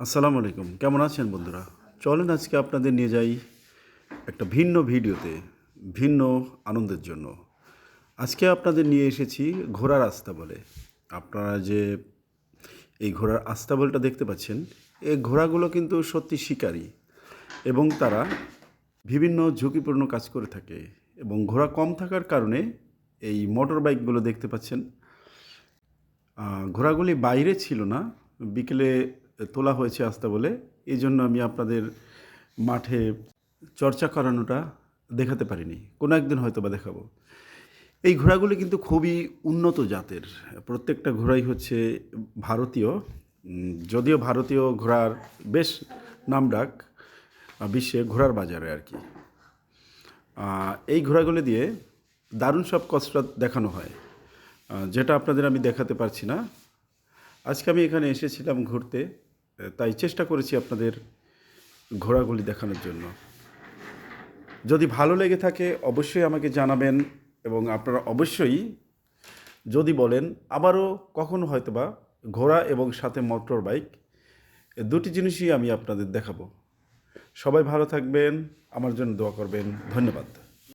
আসসালামু আলাইকুম। কেমন আছেন বন্ধুরা? চলেন আজকে আপনাদের নিয়ে যাই একটা ভিন্ন ভিডিওতে, ভিন্ন আনন্দের জন্য। আজকে আপনাদের নিয়ে এসেছি ঘোড়ার আস্তা বলে। আপনারা যে এই ঘোড়ার আস্তাবলটা দেখতে পাচ্ছেন এই ঘোড়াগুলো কিন্তু সত্যি শিকারী এবং তারা বিভিন্ন ঝুঁকিপূর্ণ কাজ করে থাকে এবং ঘোড়া কম থাকার কারণে এই মোটর বাইকগুলো দেখতে পাচ্ছেন। ঘোড়াগুলি বাইরে ছিল না, বিকেলে তোলা হয়েছে আসতে বলে এই জন্য আমি আপনাদের মাঠে চর্চা করানোটা দেখাতে পারিনি। কোনো একদিন হয়তো বা দেখাবো। এই ঘোড়াগুলি কিন্তু খুবই উন্নত জাতের। প্রত্যেকটা ঘোড়াই হচ্ছে ভারতীয়। যদিও ভারতীয় ঘোড়ার বেশ নামডাক আহ, বিশ্বে ঘোড়ার বাজারে আর কি। এই ঘোড়াগুলি দিয়ে দারুণ সব কসরত দেখানো হয়। যেটা আপনাদের আমি দেখাতে পারছি না। আজকে আমি এখানে এসেছিলাম ঘুরতে তাই চেষ্টা করেছি আপনাদের ঘোড়াগুলি দেখানোর জন্য। যদি ভালো লেগে থাকে, অবশ্যই আমাকে জানাবেন এবং আপনারা অবশ্যই যদি বলেন, আবারও কখনো হয়তোবা ঘোড়া এবং সাথে মোটর বাইক দুটি জিনিসই আমি আপনাদের দেখাবো। সবাই ভালো থাকবেন, আমার জন্য দোয়া করবেন। ধন্যবাদ।